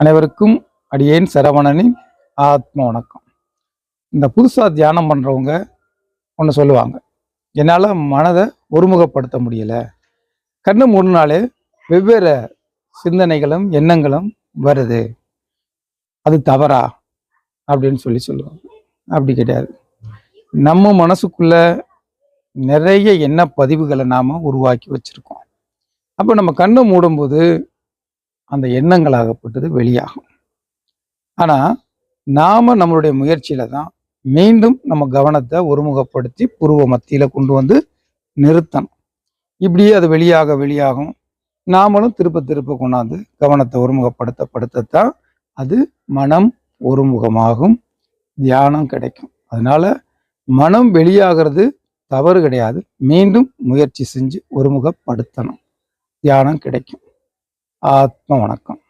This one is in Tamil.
அனைவருக்கும் அடியேன் சரவணனின் ஆத்ம வணக்கம். இந்த புதுசாக தியானம் பண்ணுறவங்க ஒன்று சொல்லுவாங்க என்னால் மனதை ஒருமுகப்படுத்த முடியலை. கண்ணு மூணுனாலே வெவ்வேறு சிந்தனைகளும் எண்ணங்களும் வருது. அது தவறா? அப்படின்னு சொல்லி சொல்லுவாங்க. அப்படி கிடையாது. நம்ம மனசுக்குள்ள நிறைய எண்ண பதிவுகளை நாம் உருவாக்கி வச்சிருக்கோம். அப்போ நம்ம கண்ணை மூடும்போது அந்த எண்ணங்களாகப்பட்டது வெளியாகும். ஆனால் நாம் நம்மளுடைய முயற்சியில தான் மீண்டும் நம்ம கவனத்தை ஒருமுகப்படுத்தி புருவ மத்தியில் கொண்டு வந்து நிறுத்தணும். இப்படியே அது வெளியாக வெளியாகும். நாமளும் திருப்ப திருப்ப கொண்டாந்து கவனத்தை ஒருமுகப்படுத்த படுத்தத்தான் அது மனம் ஒருமுகமாகும் தியானம் கிடைக்கும். அதனால மனம் வெளியாகிறது தவறு கிடையாது. மீண்டும் முயற்சி செஞ்சு ஒருமுகப்படுத்தணும். தியானம் கிடைக்கும். ஆத்ம வணக்கம்